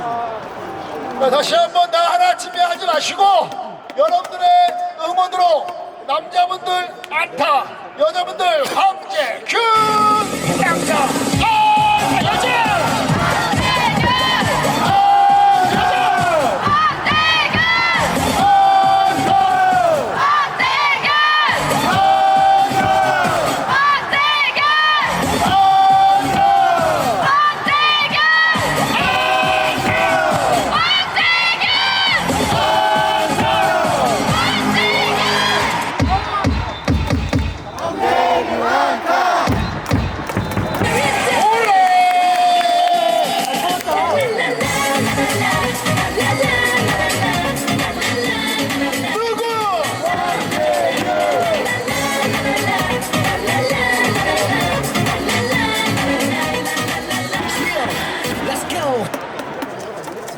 자, 다시 한번 나 하나 침해하지 마시고 여러분들의 응원으로 남자분들 안타, 여자분들 황제 큐!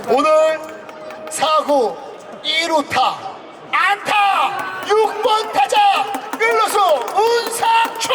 오늘 4구 2루타 안타 6번 타자 일루수 운상초